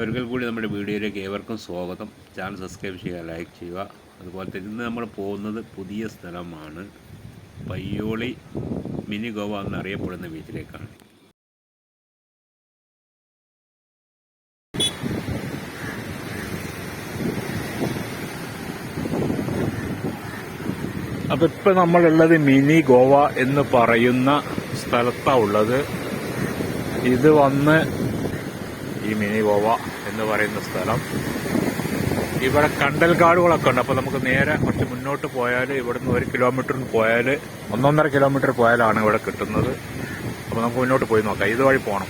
ഒരിക്കൽ കൂടി നമ്മുടെ വീഡിയോയിലേക്ക് ഏവർക്കും സ്വാഗതം. ചാനൽ സബ്സ്ക്രൈബ് ചെയ്യുക ലൈക്ക് ചെയ്യുക. അതുപോലെ തന്നെ ഇന്ന് നമ്മൾ പോകുന്നത് പുതിയ സ്ഥലമാണ് പയ്യോളി മിനി ഗോവ എന്നറിയപ്പെടുന്ന ബീച്ചിലേക്കാണ്. അപ്പോൾ ഇപ്പോൾ നമ്മളുള്ളത് മിനി ഗോവ എന്ന് പറയുന്ന സ്ഥലത്താണ് ഉള്ളത്. ഇത് വന്ന് ഈ മിനി ഗോവ എന്ന് പറയുന്ന സ്ഥലം. ഇവിടെ കണ്ടൽ കാടുകളൊക്കെ ഉണ്ട്. അപ്പോൾ നമുക്ക് നേരെ കുറച്ച് മുന്നോട്ട് പോയാൽ ഇവിടുന്ന് ഒരു കിലോമീറ്ററിന് പോയാൽ ഒന്നൊന്നര കിലോമീറ്റർ പോയാലാണ് ഇവിടെ കിട്ടുന്നത്. അപ്പോൾ നമുക്ക് മുന്നോട്ട് പോയി നോക്കാം. ഇതുവഴി പോകണം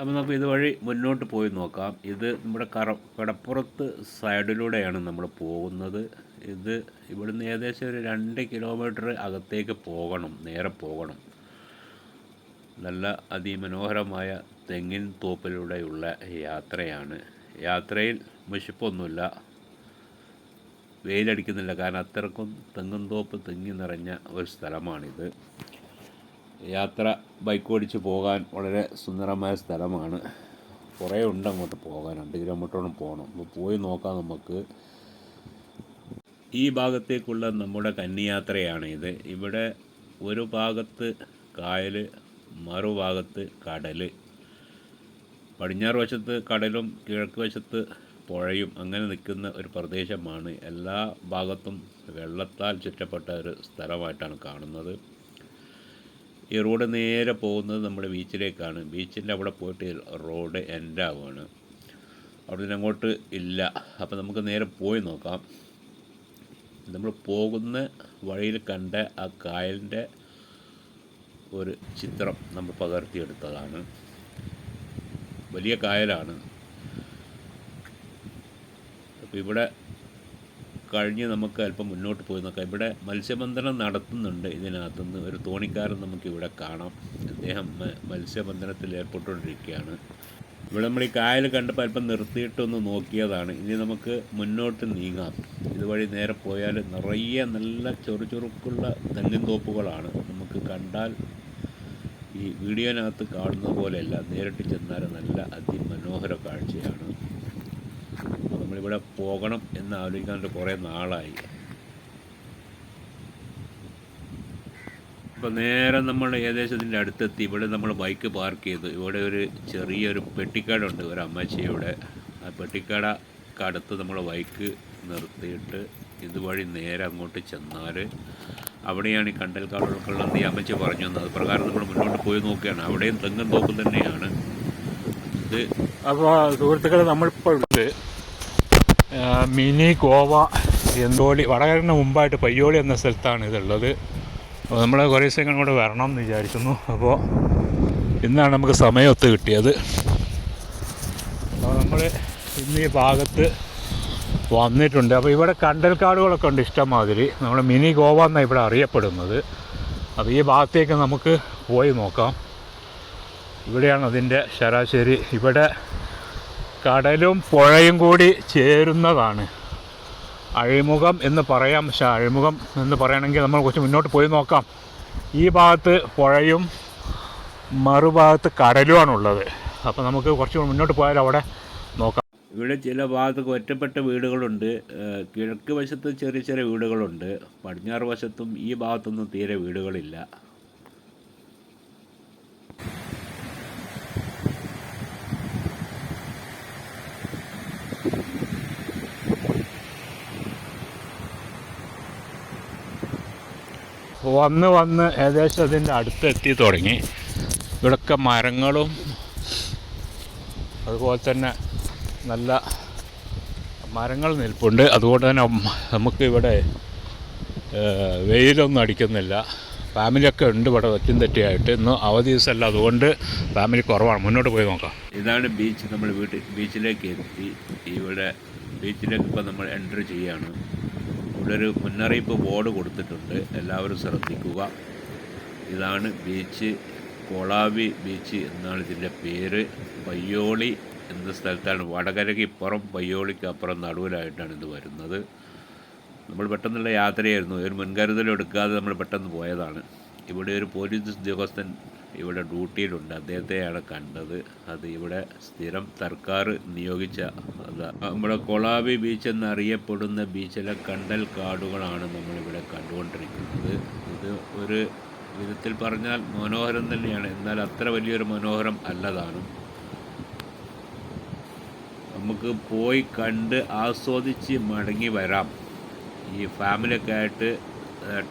അപ്പോൾ നമുക്ക് ഇതുവഴി മുന്നോട്ട് പോയി നോക്കാം. ഇത് നമ്മുടെ കറ കടപ്പുറത്ത് സൈഡിലൂടെയാണ് നമ്മൾ പോകുന്നത്. ഇത് ഇവിടുന്ന് ഏകദേശം ഒരു രണ്ട് കിലോമീറ്റർ അകത്തേക്ക് പോകണം നേരെ പോകണം. നല്ല അതിമനോഹരമായ തെങ്ങിൻ തോപ്പിലൂടെയുള്ള യാത്രയാണ്. യാത്രയിൽ മുഷിപ്പൊന്നുമില്ല. വെയിലടിക്കുന്നില്ല. കാരണം അത്രക്കും തെങ്ങും തോപ്പ് തെങ്ങി നിറഞ്ഞ ഒരു സ്ഥലമാണിത്. യാത്ര ബൈക്ക് ഓടിച്ച് പോകാൻ വളരെ സുന്ദരമായ സ്ഥലമാണ്. കുറേ ഉണ്ട് അങ്ങോട്ട് പോകാൻ രണ്ട് കിലോമീറ്ററോളം പോകണം. അപ്പോൾ പോയി നോക്കാം നമുക്ക്. ഈ ഭാഗത്തേക്കുള്ള നമ്മുടെ കന്നിയാത്രയാണ് ഇത് ഇവിടെ ഒരു ഭാഗത്ത് കായൽ മറുഭാഗത്ത് കടൽ. പടിഞ്ഞാറ് വശത്ത് കടലും കിഴക്ക് വശത്ത് പുഴയും അങ്ങനെ നിൽക്കുന്ന ഒരു പ്രദേശമാണ്. എല്ലാ ഭാഗത്തും വെള്ളത്താൽ ചുറ്റപ്പെട്ട ഒരു സ്ഥലമായിട്ടാണ് കാണുന്നത്. ഈ റോഡ് നേരെ പോകുന്നത് നമ്മുടെ ബീച്ചിലേക്കാണ്. ബീച്ചിന്റെ അവിടെ പോയിട്ട് റോഡ് എൻഡ് ആവുകയാണ്. അവിടെ നിന്ന് അങ്ങോട്ട് ഇല്ല. അപ്പോൾ നമുക്ക് നേരെ പോയി നോക്കാം. നമ്മൾ പോകുന്ന വഴിയിൽ കണ്ട ആ കായലിന്റെ ഒരു ചിത്രം നമ്മൾ പകർത്തിയെടുത്തതാണ്. വലിയ കായലാണ്. അപ്പോൾ ഇവിടെ കഴിഞ്ഞ് നമുക്ക് അല്പം മുന്നോട്ട് പോയി നോക്കാം. ഇവിടെ മത്സ്യബന്ധനം നടത്തുന്നുണ്ട് ഇതിനകത്തുനിന്ന്. ഒരു തോണിക്കാരൻ നമുക്ക് ഇവിടെ കാണാം. അദ്ദേഹം മത്സ്യബന്ധനത്തിൽ ഏർപ്പെട്ടുകൊണ്ടിരിക്കുകയാണ്. ഇവിടെ നമ്മൾ ഈ കായൽ കണ്ടപ്പോൾ അല്പം നിർത്തിയിട്ടൊന്ന് നോക്കിയതാണ്. ഇനി നമുക്ക് മുന്നോട്ട് നീങ്ങാം. ഇതുവഴി നേരെ പോയാൽ നിറയെ നല്ല ചൊറുചുറുക്കുള്ള തെങ്ങിൻ തോപ്പുകളാണ്. നമുക്ക് കണ്ടാൽ ഈ വീഡിയോനകത്ത് കാണുന്ന പോലെയല്ല. നേരിട്ട് ചെന്നാൽ നല്ല അതിമനോഹര കാഴ്ചയാണ്. നമ്മളിവിടെ പോകണം എന്ന് ആലോചിക്കാണ്ട് കുറേ നാളായി. ഇപ്പം നേരെ നമ്മൾ ഏകദേശം ഇതിന്റെ അടുത്തെത്തി. ഇവിടെ നമ്മൾ ബൈക്ക് പാർക്ക് ചെയ്തു. ഇവിടെ ഒരു ചെറിയൊരു പെട്ടിക്കടയുണ്ട്. ഒരു അമ്മച്ചിയുടെ. ആ പെട്ടിക്കടക്ക് അടുത്ത് നമ്മൾ ബൈക്ക് നിർത്തിയിട്ട് ഇതുവഴി നേരെ അങ്ങോട്ട് ചെന്നാൽ അവിടെയാണ് ഈ കണ്ടൽക്കാടുകൾക്കുള്ളതെന്ന് ഈ അമ്മച്ചി പറഞ്ഞു തന്നത്. അത് പ്രകാരം നമ്മൾ മുന്നോട്ട് പോയി നോക്കുകയാണ്. അവിടെയും തെങ്ങും തോക്കും തന്നെയാണ്. ഇത് അപ്പോൾ സുഹൃത്തുക്കളെ നമ്മളിപ്പോൾ മിനി ഗോവ എന്തോളി വടകരന് മുമ്പായിട്ട് പയ്യോളി എന്ന സ്ഥലത്താണ് ഇതുള്ളത്. അപ്പോൾ നമ്മൾ കുറേ ദിവസം കൂടെ വരണം എന്ന് വിചാരിക്കുന്നു. അപ്പോൾ ഇന്നാണ് നമുക്ക് സമയമൊത്ത് കിട്ടിയത്. അപ്പോൾ നമ്മൾ ഇന്ന് ഈ ഭാഗത്ത് വന്നിട്ടുണ്ട്. അപ്പോൾ ഇവിടെ കണ്ടൽക്കാടുകളൊക്കെ ഉണ്ട് ഇഷ്ടംമാതിരി. നമ്മൾ മിനി ഗോവ എന്നാണ് ഇവിടെ അറിയപ്പെടുന്നത്. അപ്പോൾ ഈ ഭാഗത്തേക്ക് നമുക്ക് പോയി നോക്കാം. ഇവിടെയാണ് അതിന്റെ ശരാശരി. ഇവിടെ കടലും പുഴയും കൂടി ചേരുന്നതാണ്. അഴിമുഖം എന്ന് പറയാം. പക്ഷെ അഴിമുഖം എന്ന് പറയണമെങ്കിൽ നമ്മൾ കുറച്ച് മുന്നോട്ട് പോയി നോക്കാം. ഈ ഭാഗത്ത് പുഴയും മറുഭാഗത്ത് കടലുമാണുള്ളത്. അപ്പോൾ നമുക്ക് കുറച്ച് മുന്നോട്ട് പോയാൽ അവിടെ നോക്കാം. ഇവിടെ ചില ഭാഗത്ത് ഒറ്റപ്പെട്ട വീടുകളുണ്ട്. കിഴക്ക് വശത്ത് ചെറിയ ചെറിയ വീടുകളുണ്ട്. പടിഞ്ഞാറ് വശത്തും ഈ ഭാഗത്തൊന്നും തീരെ വീടുകളില്ല. വന്ന് വന്ന് ഏകദേശം അതിന്റെ അടുത്തെത്തി തുടങ്ങി. ഇവിടെയൊക്കെ മരങ്ങളും അതുപോലെ തന്നെ നല്ല മരങ്ങൾ നിൽപ്പുണ്ട്. അതുകൊണ്ട് തന്നെ നമുക്കിവിടെ വെയിലൊന്നും അടിക്കുന്നില്ല. ഫാമിലിയൊക്കെ ഉണ്ട് ഇവിടെ വെറ്റും തെറ്റിയായിട്ട്. ഇന്ന് അവധി ദിവസമല്ല അതുകൊണ്ട് ഫാമിലി കുറവാണ്. മുന്നോട്ട് പോയി നോക്കാം. ഇതാണ് ബീച്ച്. നമ്മൾ വീട്ടിൽ ബീച്ചിലേക്ക് എത്തി. ഇവിടെ ബീച്ചിലേക്ക് ഇപ്പോൾ നമ്മൾ എന്റർ ചെയ്യാണ്. ഇവിടെ ഒരു മുന്നറിയിപ്പ് ബോർഡ് കൊടുത്തിട്ടുണ്ട്. എല്ലാവരും ശ്രദ്ധിക്കുക. ഇതാണ് ബീച്ച്. കൊളാവി ബീച്ച് എന്നാണ് ഇതിന്റെ പേര്. പയ്യോളി എന്ന സ്ഥലത്താണ്. വടകരയ്ക്ക് ഇപ്പുറം പയ്യോളിക്ക് അപ്പുറം നടുവിലായിട്ടാണ് ഇത് വരുന്നത്. നമ്മൾ പെട്ടെന്നുള്ള യാത്രയായിരുന്നു. ഒരു മുൻകരുതലും എടുക്കാതെ നമ്മൾ പെട്ടെന്ന് പോയതാണ്. ഇവിടെ ഒരു പോലീസ് ഉദ്യോഗസ്ഥൻ ഇവിടെ ഡ്യൂട്ടിയിലുണ്ട്. അദ്ദേഹത്തെയാണ് കണ്ടത്. അത് ഇവിടെ സ്ഥിരം സർക്കാർ നിയോഗിച്ച നമ്മുടെ കൊളാബി ബീച്ച് എന്നറിയപ്പെടുന്ന ബീച്ചിലെ കണ്ടൽ കാടുകളാണ് നമ്മളിവിടെ കണ്ടുകൊണ്ടിരിക്കുന്നത്. ഇത് ഒരു വിധത്തിൽ പറഞ്ഞാൽ മനോഹരം തന്നെയാണ്. എന്നാൽ അത്ര വലിയൊരു മനോഹരം അല്ലതാണ്. നമുക്ക് പോയി കണ്ട് ആസ്വദിച്ച് മടങ്ങി വരാം. ഈ ഫാമിലിയൊക്കെ ആയിട്ട്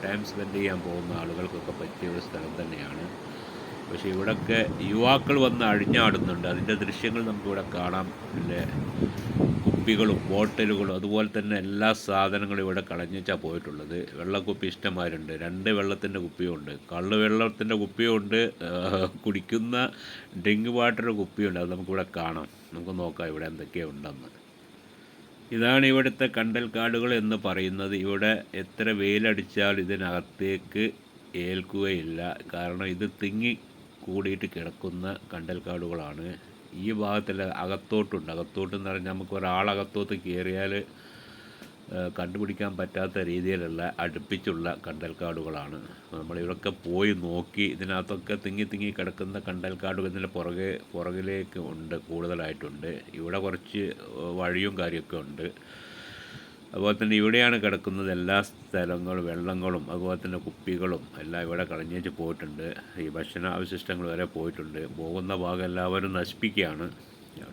ടൈം സ്പെൻഡ് ചെയ്യാൻ പോകുന്ന ആളുകൾക്കൊക്കെ പറ്റിയ ഒരു സ്ഥലം തന്നെയാണ്. പക്ഷേ ഇവിടെയൊക്കെ യുവാക്കൾ വന്ന് അഴിഞ്ഞാടുന്നുണ്ട്. അതിന്റെ ദൃശ്യങ്ങൾ നമുക്കിവിടെ കാണാം. പിന്നെ കുപ്പികളും ബോട്ടലുകളും അതുപോലെ തന്നെ എല്ലാ സാധനങ്ങളും ഇവിടെ കളഞ്ഞാൽ പോയിട്ടുള്ളത്. വെള്ളക്കുപ്പി ഇഷ്ടമാരുണ്ട്. രണ്ട് വെള്ളത്തിന്റെ കുപ്പിയുണ്ട്. കള്ള് വെള്ളത്തിന്റെ കുപ്പിയുണ്ട്. കുടിക്കുന്ന ഡ്രിങ്ക് വാട്ടർ കുപ്പിയുണ്ട്. അത് നമുക്കിവിടെ കാണാം. നമുക്ക് നോക്കാം ഇവിടെ എന്തൊക്കെയാണ് ഉണ്ടെന്ന്. ഇതാണ് ഇവിടുത്തെ കണ്ടൽക്കാടുകൾ എന്ന് പറയുന്നത്. ഇവിടെ എത്ര വെയിലടിച്ചാൽ ഇതിനകത്തേക്ക് ഏൽക്കുകയില്ല. കാരണം ഇത് തിങ്ങി കൂടിയിട്ട് കിടക്കുന്ന കണ്ടൽക്കാടുകളാണ്. ഈ ഭാഗത്തിൽ അകത്തോട്ടുണ്ട്. അകത്തോട്ട് എന്ന് പറഞ്ഞാൽ നമുക്ക് ഒരാളകത്തോട്ട് കയറിയാൽ കണ്ടുപിടിക്കാൻ പറ്റാത്ത രീതിയിലുള്ള അടുപ്പിച്ചുള്ള കണ്ടൽക്കാടുകളാണ്. നമ്മൾ ഇവിടെയൊക്കെ പോയി നോക്കി ഇതിനകത്തൊക്കെ തിങ്ങി തിങ്ങി കിടക്കുന്ന കണ്ടൽക്കാടുകൾ ഇതിന്റെ പുറകെ പുറകിലേക്ക് ഉണ്ട് കൂടുതലായിട്ടുണ്ട്. ഇവിടെ കുറച്ച് വഴിയും കാര്യമൊക്കെ ഉണ്ട്. അതുപോലെ തന്നെ ഇവിടെയാണ് കിടക്കുന്നത് എല്ലാ സ്ഥലങ്ങളും വെള്ളങ്ങളും അതുപോലെ തന്നെ കുപ്പികളും എല്ലാം ഇവിടെ കളഞ്ഞേച്ച് പോയിട്ടുണ്ട്. ഈ ഭക്ഷണ അവശിഷ്ടങ്ങൾ വരെ പോയിട്ടുണ്ട്. പോകുന്ന ഭാഗം എല്ലാവരും നശിപ്പിക്കുകയാണ്.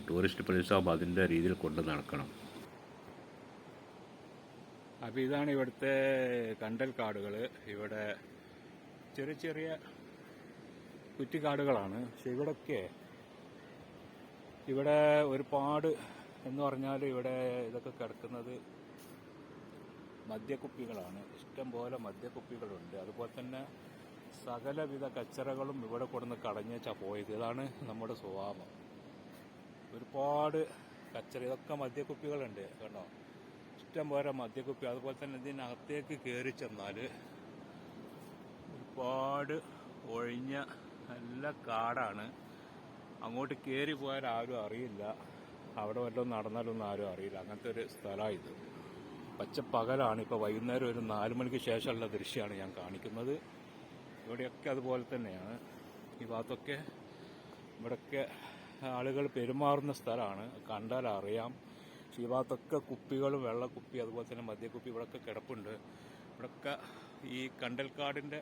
ടൂറിസ്റ്റ് പ്രദേശമാകുമ്പോൾ അതിന്റെ രീതിയിൽ കൊണ്ട് നടക്കണം. അപ്പോൾ ഇതാണ് ഇവിടുത്തെ കണ്ടൽ കാടുകൾ ഇവിടെ ചെറിയ ചെറിയ കുറ്റിക്കാടുകളാണ്. പക്ഷെ ഇവിടൊക്കെ ഇവിടെ ഒരുപാട് എന്ന് പറഞ്ഞാൽ ഇവിടെ ഇതൊക്കെ കിടക്കുന്നത് മദ്യക്കുപ്പികളാണ്. ഇഷ്ടം പോലെ മദ്യക്കുപ്പികളുണ്ട്. അതുപോലെ തന്നെ സകലവിധ കച്ചറകളും ഇവിടെ കൊടുന്ന് കടഞ്ഞേച്ചാ പോയത്. ഇതാണ് നമ്മുടെ സ്വഭാവം. ഒരുപാട് കച്ചറ ഇതൊക്കെ മദ്യക്കുപ്പികളുണ്ട് കേട്ടോ. ഇഷ്ടം പോലെ മദ്യക്കുപ്പി. അതുപോലെ തന്നെ ഇതിനകത്തേക്ക് കയറി ചെന്നാൽ ഒരുപാട് ഒഴിഞ്ഞ നല്ല കാടാണ്. അങ്ങോട്ട് കയറി പോയാൽ ആരും അറിയില്ല. അവിടെ വല്ലതും നടന്നാലൊന്നും ആരും അറിയില്ല. അങ്ങനത്തെ ഒരു സ്ഥലമാണ് ഇത്. പച്ചപ്പകലാണ് ഇപ്പോൾ വൈകുന്നേരം ഒരു നാല് മണിക്ക് ശേഷമുള്ള ദൃശ്യമാണ് ഞാൻ കാണിക്കുന്നത്. ഇവിടെയൊക്കെ അതുപോലെ തന്നെയാണ്. ഈ ഭാഗത്തൊക്കെ ഇവിടെയൊക്കെ ആളുകൾ പെരുമാറുന്ന സ്ഥലമാണ്. കണ്ടാൽ അറിയാം. പക്ഷേ ഈ ഭാഗത്തൊക്കെ കുപ്പികളും വെള്ളക്കുപ്പി അതുപോലെ തന്നെ മദ്യക്കുപ്പി ഇവിടെയൊക്കെ കിടപ്പുണ്ട്. ഇവിടെയൊക്കെ ഈ കണ്ടൽക്കാടിന്റെ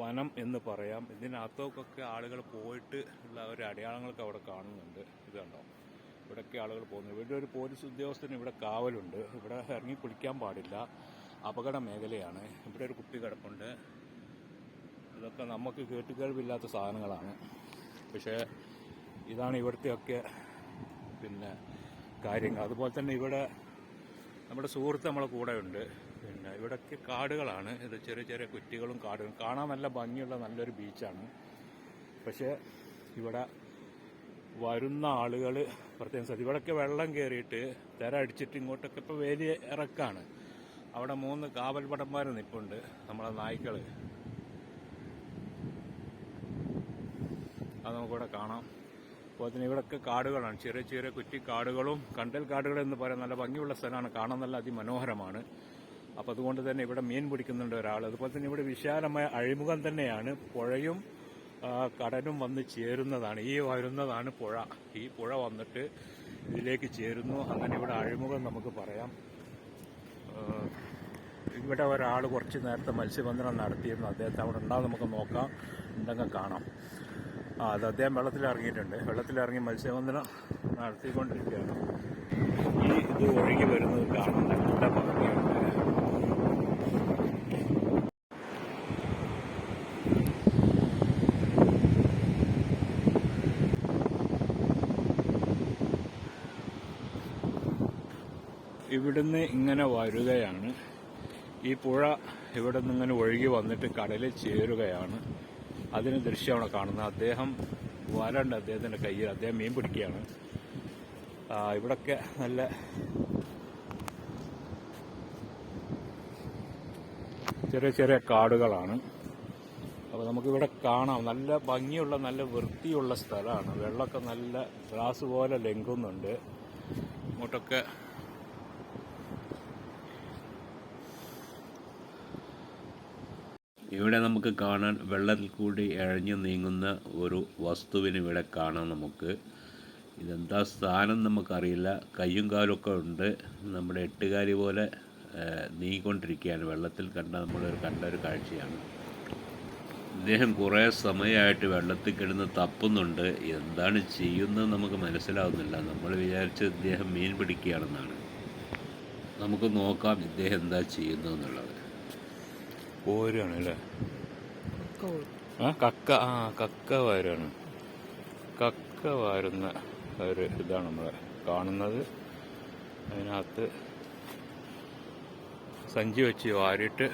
വനം എന്ന് പറയാം. ഇതിനകത്തൊക്കെ ആളുകൾ പോയിട്ട് ഉള്ള ഒരു അടയാളങ്ങളൊക്കെ അവിടെ കാണുന്നുണ്ട്. ഇത് കണ്ടോ? ഇവിടെയൊക്കെ ആളുകൾ പോകുന്നത് ഇവിടെ ഒരു പോലീസ് ഉദ്യോഗസ്ഥന് ഇവിടെ കാവലുണ്ട്. ഇവിടെ ഇറങ്ങി കുളിക്കാൻ പാടില്ല. അപകട മേഖലയാണ്. ഇവിടെ ഒരു കുപ്പി കിടപ്പുണ്ട്. ഇതൊക്കെ നമുക്ക് കേട്ടുകേൾവില്ലാത്ത സാധനങ്ങളാണ്. പക്ഷേ ഇതാണ് ഇവിടുത്തെയൊക്കെ പിന്നെ കാര്യങ്ങൾ. അതുപോലെ തന്നെ ഇവിടെ നമ്മുടെ സുഹൃത്ത് നമ്മളെ കൂടെ ഉണ്ട് പിന്നെ ഇവിടെയൊക്കെ കാടുകളാണ്. ഇത് ചെറിയ ചെറിയ കുറ്റികളും കാടുകളും. കാണാൻ നല്ല ഭംഗിയുള്ള നല്ലൊരു ബീച്ചാണ്. പക്ഷേ ഇവിടെ വരുന്ന ആളുകൾ പ്രത്യേകം ശ്രദ്ധ ഇവിടെയൊക്കെ വെള്ളം കയറിയിട്ട് തിര അടിച്ചിട്ട് ഇങ്ങോട്ടൊക്കെ ഇപ്പോൾ വലിയ ഇറക്കാണ്. അവിടെ മൂന്ന് കാവൽ പടന്മാർ നിൽപ്പുണ്ട് നമ്മളെ നായ്ക്കൾ അത് നമുക്കിവിടെ കാണാം. അപ്പോൾ തന്നെ ഇവിടെയൊക്കെ കാടുകളാണ്. ചെറിയ ചെറിയ കുറ്റി കാടുകളും കണ്ടൽ കാടുകൾ എന്ന് പറയാൻ നല്ല ഭംഗിയുള്ള സ്ഥലമാണ്. കാണാൻ നല്ല അതിമനോഹരമാണ്. അപ്പോൾ അതുകൊണ്ട് തന്നെ ഇവിടെ മീൻ പിടിക്കുന്നുണ്ട് ഒരാൾ അതുപോലെ തന്നെ ഇവിടെ വിശാലമായ അഴിമുഖം തന്നെയാണ്. പുഴയും കടലും വന്ന് ചേരുന്നതാണ്. ഈ വരുന്നതാണ് പുഴ. ഈ പുഴ വന്നിട്ട് ഇതിലേക്ക് ചേരുന്നു. അങ്ങനെ ഇവിടെ അഴിമുഖം നമുക്ക് പറയാം. ഇവിടെ ഒരാൾ കുറച്ച് നേരത്തെ മത്സ്യബന്ധനം നടത്തിയിരുന്നു. അദ്ദേഹത്തെ അവിടെ ഉണ്ടാവും. നമുക്ക് നോക്കാം. ഉണ്ടെങ്കിൽ കാണാം. ആ അത് അദ്ദേഹം വെള്ളത്തിലിറങ്ങിയിട്ടുണ്ട് വെള്ളത്തിലിറങ്ങി മത്സ്യബന്ധനം നടത്തിക്കൊണ്ടിരിക്കുകയാണ്. ഈ ഇത് ഒഴുകി വരുന്നത് കാണാൻ നല്ല ഭംഗിയുണ്ട് ഇവിടുന്ന് ഇങ്ങനെ വരുകയാണ്. ഈ പുഴ ഇവിടെ നിന്ന് ഇങ്ങനെ ഒഴുകി വന്നിട്ട് കടലിൽ ചേരുകയാണ്. അതിന് ദൃശ്യമാണ് കാണുന്നത്. അദ്ദേഹം വരണ്ട് അദ്ദേഹത്തിന്റെ കയ്യിൽ അദ്ദേഹം മീൻ പിടിക്കുകയാണ്. ഇവിടൊക്കെ നല്ല ചെറിയ ചെറിയ കാടുകളാണ്. അപ്പോൾ നമുക്കിവിടെ കാണാം. നല്ല ഭംഗിയുള്ള നല്ല വൃത്തിയുള്ള സ്ഥലമാണ്. വെള്ളമൊക്കെ നല്ല ഗ്ലാസ് പോലെ ലെങ്കുന്നുണ്ട് ഇങ്ങോട്ടൊക്കെ ഇവിടെ നമുക്ക് കാണാൻ വെള്ളത്തിൽ കൂടി ഇഴഞ്ഞു നീങ്ങുന്ന ഒരു വസ്തുവിന് ഇവിടെ കാണാം നമുക്ക്. ഇതെന്താ സ്ഥാനം നമുക്കറിയില്ല. കയ്യും കാലൊക്കെ ഉണ്ട്. നമ്മുടെ എട്ടുകാലി പോലെ നീങ്ങിക്കൊണ്ടിരിക്കുകയാണ്. വെള്ളത്തിൽ കണ്ട നമ്മളൊരു കണ്ട ഒരു കാഴ്ചയാണ്. ഇദ്ദേഹം കുറേ സമയമായിട്ട് വെള്ളത്തിൽ കിടന്ന് തപ്പുന്നുണ്ട്. എന്താണ് ചെയ്യുന്നത് നമുക്ക് മനസ്സിലാവുന്നില്ല. നമ്മൾ വിചാരിച്ച് ഇദ്ദേഹം മീൻ പിടിക്കുകയാണെന്നാണ്. നമുക്ക് നോക്കാം ഇദ്ദേഹം എന്താ ചെയ്യുന്നതെന്നുള്ളത്. പോരുകയാണ് അല്ലേ? ആ കക്ക ആ കക്ക വാരാണ് കക്ക വാരുന്ന ഒരു ഇതാണ് നമ്മൾ കാണുന്നത്. അതിനകത്ത് സഞ്ചി വെച്ച് വാരിയിട്ട്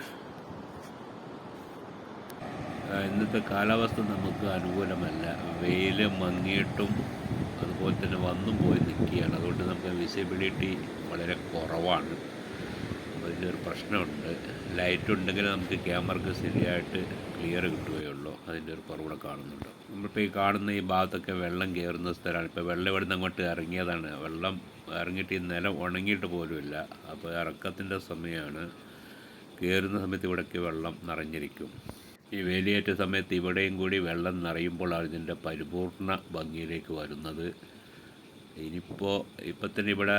ഇന്നത്തെ കാലാവസ്ഥ നമുക്ക് അനുകൂലമല്ല. വെയിൽ മങ്ങിയിട്ടും അതുപോലെ തന്നെ വന്നും പോയി നിൽക്കുകയാണ്. അതുകൊണ്ട് നമുക്ക് വിസിബിലിറ്റി വളരെ കുറവാണ്. ഒരു പ്രശ്നമുണ്ട്. ലൈറ്റ് ഉണ്ടെങ്കിൽ നമുക്ക് ക്യാമറക്ക് ശരിയായിട്ട് ക്ലിയർ കിട്ടുകയുള്ളൂ. അതിന്റെ ഒരു കുറവുകൂടെ കാണുന്നുണ്ട്. നമ്മളിപ്പോൾ ഈ കാണുന്ന ഈ ഭാഗത്തൊക്കെ വെള്ളം കയറുന്ന സ്ഥലമാണ്. ഇപ്പോൾ വെള്ളം ഇവിടുന്ന് അങ്ങോട്ട് ഇറങ്ങിയതാണ്. വെള്ളം ഇറങ്ങിയിട്ട് ഈ നിലം ഉണങ്ങിയിട്ട് പോലുമില്ല. അപ്പോൾ ഇറക്കത്തിന്റെ സമയമാണ്. കയറുന്ന സമയത്ത് ഇവിടെയൊക്കെ വെള്ളം നിറഞ്ഞിരിക്കും. ഈ വേലിയേറ്റ സമയത്ത് ഇവിടെയും കൂടി വെള്ളം നിറയുമ്പോഴാണ് ഇതിന്റെ പരിപൂർണ ഭംഗിയിലേക്ക് വരുന്നത്. ഇനിയിപ്പോൾ ഇപ്പം തന്നെ ഇവിടെ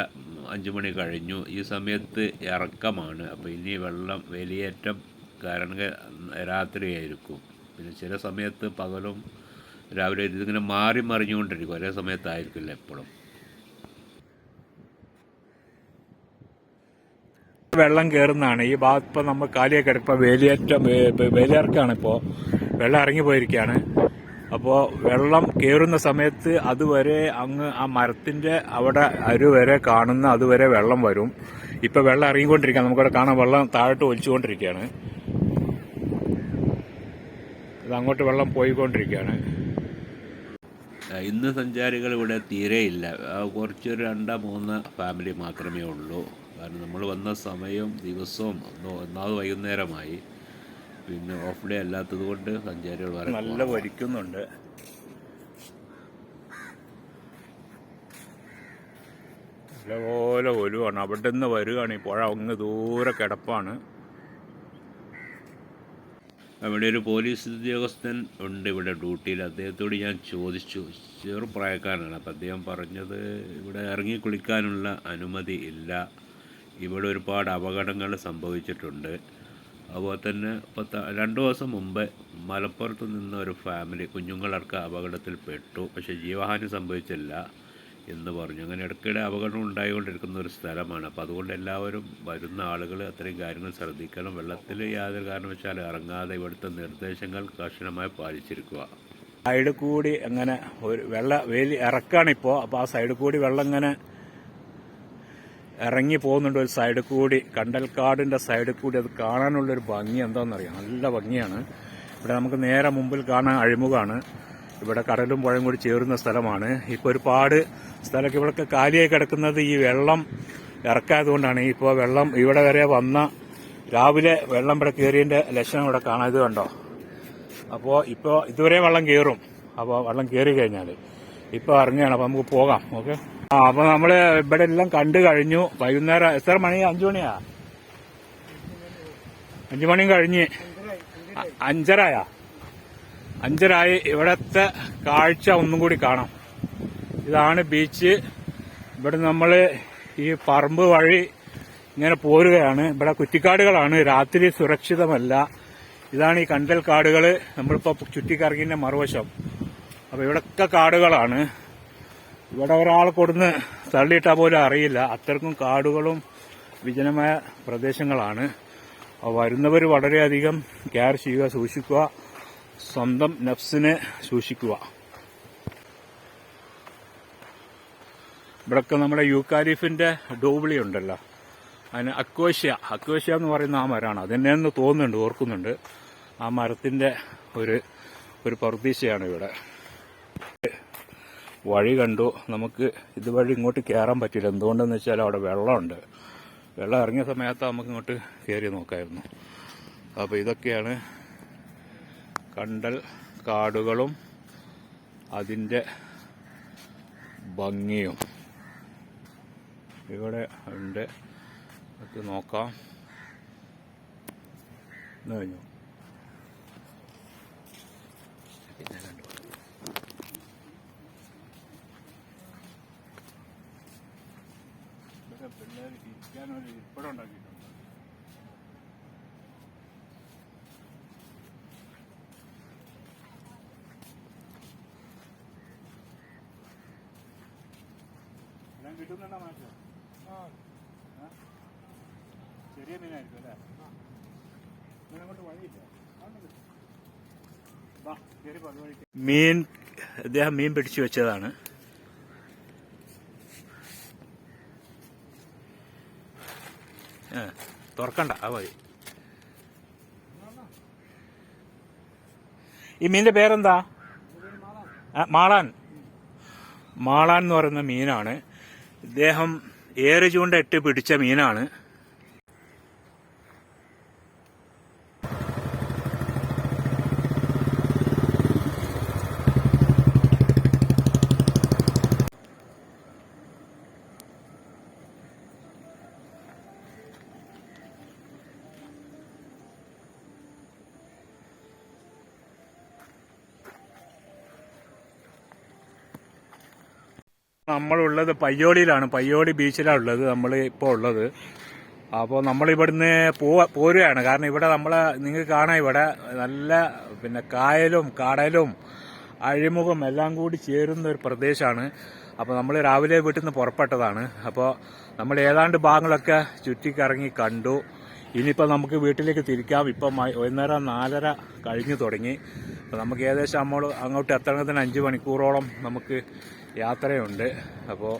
അഞ്ച് മണി കഴിഞ്ഞു. ഈ സമയത്ത് ഇറക്കമാണ്. അപ്പോൾ ഇനി വെള്ളം വേലിയേറ്റം കാരണം രാത്രിയായിരിക്കും. പിന്നെ ചില സമയത്ത് പകലും രാവിലെ ഇതിങ്ങനെ മാറി മറിഞ്ഞുകൊണ്ടിരിക്കും. ഒരേ സമയത്തായിരിക്കില്ല എപ്പോഴും. വെള്ളം കയറുന്നതാണ് ഈ ഭാഗത്ത് ഇപ്പം നമ്മൾ കാലിയൊക്കെ എടുക്കുമ്പോൾ വേലിയേറ്റം വേലിയിറക്കാണ് ഇപ്പോൾ വെള്ളം ഇറങ്ങി പോയിരിക്കുകയാണ് അപ്പോൾ വെള്ളം കയറുന്ന സമയത്ത് അതുവരെ അങ്ങ് ആ മരത്തിന്റെ അവിടെ അരുവരെ കാണുന്ന അതുവരെ വെള്ളം വരും. ഇപ്പോൾ വെള്ളം ഇറങ്ങിക്കൊണ്ടിരിക്കുകയാണ്. നമുക്കവിടെ കാണാൻ വെള്ളം താഴോട്ട് ഒലിച്ചുകൊണ്ടിരിക്കുകയാണ്. ഇത് അങ്ങോട്ട് വെള്ളം പോയിക്കൊണ്ടിരിക്കുകയാണ്. ഇന്ന് സഞ്ചാരികൾ ഇവിടെ തീരെയില്ല കുറച്ചൊരു രണ്ടോ മൂന്ന് ഫാമിലി മാത്രമേ ഉള്ളൂ. കാരണം നമ്മൾ വന്ന സമയവും ദിവസവും ഒന്ന് ഒന്നാമത് വൈകുന്നേരമായി. പിന്നെ ഓഫ് ഡേ അല്ലാത്തത് കൊണ്ട് സഞ്ചാരികൾ വളരെ നല്ല വരിക്കുന്നുണ്ട്. നല്ലപോലെ ഒലുവാണ്. അവിടെ നിന്ന് വരികയാണ് ഈ പുഴ. അങ്ങ് ദൂരെ കിടപ്പാണ്. അവിടെ ഒരു പോലീസ് ഉദ്യോഗസ്ഥൻ ഉണ്ട് ഇവിടെ ഡ്യൂട്ടിയിൽ. അദ്ദേഹത്തോട് ഞാൻ ചോദിച്ചു. ചെറുപ്രായക്കാരനാണ് അപ്പം അദ്ദേഹം പറഞ്ഞത് ഇവിടെ ഇറങ്ങി കുളിക്കാനുള്ള അനുമതി ഇല്ല. ഇവിടെ ഒരുപാട് അപകടങ്ങൾ സംഭവിച്ചിട്ടുണ്ട്. അതുപോലെ തന്നെ പത്ത് രണ്ട് ദിവസം മുമ്പ് മലപ്പുറത്ത് നിന്ന് ഒരു ഫാമിലി കുഞ്ഞുങ്ങളടക്കം അപകടത്തിൽ പെട്ടു പക്ഷേ ജീവഹാനി സംഭവിച്ചില്ല എന്ന് പറഞ്ഞു. അങ്ങനെ ഇടയ്ക്കിടെ അപകടം ഉണ്ടായിക്കൊണ്ടിരിക്കുന്ന ഒരു സ്ഥലമാണ്. അപ്പോൾ അതുകൊണ്ട് എല്ലാവരും വരുന്ന ആളുകൾ അത്രയും കാര്യങ്ങൾ ശ്രദ്ധിക്കണം. വെള്ളത്തിൽ യാതൊരു കാരണവശാലും ഇറങ്ങാതെ ഇവിടുത്തെ നിർദ്ദേശങ്ങൾ കർശനമായി പാലിച്ചിരിക്കുക. സൈഡ് കൂടി അങ്ങനെ ഒരു വെള്ള വേലി ഇറക്കാണിപ്പോൾ അപ്പോൾ ആ സൈഡ് കൂടി വെള്ളം ഇങ്ങനെ ഇറങ്ങി പോകുന്നുണ്ട് ഒരു സൈഡിൽ കൂടി. കണ്ടൽക്കാടിന്റെ സൈഡിൽ കൂടി അത് കാണാനുള്ളൊരു ഭംഗി എന്താണെന്നറിയാം. നല്ല ഭംഗിയാണ്. ഇവിടെ നമുക്ക് നേരെ മുമ്പിൽ കാണാൻ അഴിമുഖമാണ് ഇവിടെ കടലും പുഴയും കൂടി ചേരുന്ന സ്ഥലമാണ്. ഇപ്പോൾ ഒരുപാട് സ്ഥലമൊക്കെ ഇവിടെ കാലിയായി കിടക്കുന്നത് ഈ വെള്ളം ഇറക്കായതുകൊണ്ടാണ്. ഇപ്പോൾ വെള്ളം ഇവിടെ വരെ വന്ന രാവിലെ വെള്ളം ഇവിടെ കയറിയതിന്റെ ലക്ഷണം ഇവിടെ കാണാത് കണ്ടോ? അപ്പോൾ ഇപ്പോൾ ഇതുവരെ വെള്ളം കയറും. അപ്പോൾ വെള്ളം കയറി കഴിഞ്ഞാൽ ഇപ്പോൾ ഇറങ്ങുകയാണ്. അപ്പോൾ നമുക്ക് പോകാം. ഓക്കെ? ആ അപ്പൊ നമ്മൾ ഇവിടെ എല്ലാം കണ്ടു കഴിഞ്ഞു. വൈകുന്നേരം എത്ര മണി? അഞ്ചു മണിയാ? അഞ്ചു മണി കഴിഞ്ഞ്. അഞ്ചരയാ? അഞ്ചരായാ. ഇവിടത്തെ കാഴ്ച ഒന്നും കൂടി കാണാം. ഇതാണ് ബീച്ച്. ഇവിടെ നമ്മൾ ഈ പറമ്പ് വഴി ഇങ്ങനെ പോരുകയാണ്. ഇവിടെ കുറ്റിക്കാടുകളാണ്. രാത്രി സുരക്ഷിതമല്ല. ഇതാണ് ഈ കണ്ടൽ കാടുകൾ നമ്മളിപ്പോൾ ചുറ്റിക്കറങ്ങിന്റെ മറുവശം. അപ്പൊ ഇവിടൊക്കെ കാടുകളാണ്. ഇവിടെ ഒരാൾ കൊടുന്ന് തള്ളിയിട്ടാൽ പോലും അറിയില്ല. അത്രക്കും കാടുകളും വിജനമായ പ്രദേശങ്ങളാണ്. വരുന്നവർ വളരെയധികം കെയർ ചെയ്യുക സൂക്ഷിക്കുക. സ്വന്തം നഫ്സിനെ സൂക്ഷിക്കുക. ഇവിടൊക്കെ നമ്മുടെ യൂക്കാലിഫിന്റെ ഡോബിളി ഉണ്ടല്ലോ. അതിന് അക്വേഷ്യ അക്വേഷ്യ എന്ന് പറയുന്ന ആ മരമാണ് അതെന്നെന്ന് തോന്നുന്നുണ്ട് ഓർക്കുന്നുണ്ട്. ആ മരത്തിന്റെ ഒരു ഒരു പ്രതീക്ഷയാണ് ഇവിടെ. വഴി കണ്ടു. നമുക്ക് ഇതുവഴി ഇങ്ങോട്ട് കയറാൻ പറ്റില്ല. എന്തുകൊണ്ടെന്ന് വെച്ചാൽ അവിടെ വെള്ളമുണ്ട്. വെള്ളം ഇറങ്ങിയ സമയത്ത് നമുക്ക് ഇങ്ങോട്ട് കയറി നോക്കായിരുന്നു. അപ്പോൾ ഇതൊക്കെയാണ് കണ്ടൽ കാടുകളും അതിന്റെ ഭംഗിയും. ഇവിടെ ഉണ്ട്. നമുക്ക് നോക്കാം. കഴിഞ്ഞു. ഇരിക്കാനൊരു ഇരിപ്പിടം ഉണ്ടാക്കിയിട്ടുണ്ട്. എല്ലാം കിട്ടുന്നുണ്ടോ മാറ്റം ചെറിയ മീനായിരിക്കും അല്ലേ? അങ്ങോട്ട് വഴിയില്ല. മീൻ അദ്ദേഹം മീൻ പിടിച്ചു വെച്ചതാണ്. തുറക്കണ്ട ആ വഴി. ഈ മീനിന്റെ പേരെന്താ? മാളാൻ. മാളാൻ എന്ന് പറയുന്ന മീനാണ്. ഇദ്ദേഹം ഏറെ ചൂണ്ട ഇട്ട് പിടിച്ച മീനാണ്. നമ്മളുള്ളത് പയ്യോളിയിലാണ് പയ്യോളി ബീച്ചിലാണ് ഉള്ളത് നമ്മൾ ഇപ്പോൾ ഉള്ളത്. അപ്പോൾ നമ്മളിവിടുന്ന് പോവാ പോരുകയാണ്. കാരണം ഇവിടെ നമ്മൾ നിങ്ങൾക്ക് കാണാം ഇവിടെ നല്ല പിന്നെ കായലും കടലും അഴിമുഖം എല്ലാം കൂടി ചേരുന്ന ഒരു പ്രദേശമാണ് അപ്പോൾ നമ്മൾ രാവിലെ വീട്ടിൽ നിന്ന് പുറപ്പെട്ടതാണ്. അപ്പോൾ നമ്മൾ ഏതാണ്ട് ഭാഗങ്ങളൊക്കെ ചുറ്റിക്കറങ്ങി കണ്ടു. ഇനിയിപ്പോൾ നമുക്ക് വീട്ടിലേക്ക് തിരിക്കാം. ഇപ്പം വൈകുന്നേരം നാലര കഴിഞ്ഞു തുടങ്ങി. അപ്പോൾ നമുക്ക് ഏകദേശം നമ്മൾ അങ്ങോട്ട് എത്തണത്തിന് അഞ്ച് മണിക്കൂറോളം നമുക്ക് യാത്രയുണ്ട്. അപ്പോൾ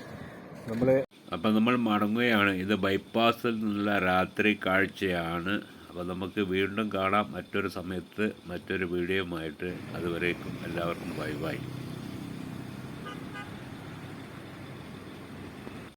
നമ്മൾ അപ്പം നമ്മൾ മടങ്ങുകയാണ്. ഇത് ബൈപ്പാസിൽ നിന്നുള്ള രാത്രി കാഴ്ചയാണ്. അപ്പോൾ നമുക്ക് വീണ്ടും കാണാം. മറ്റൊരു സമയത്ത് മറ്റൊരു വീഡിയോയുമായിട്ട്. അതുവരേക്കും എല്ലാവർക്കും ബൈ ബൈ.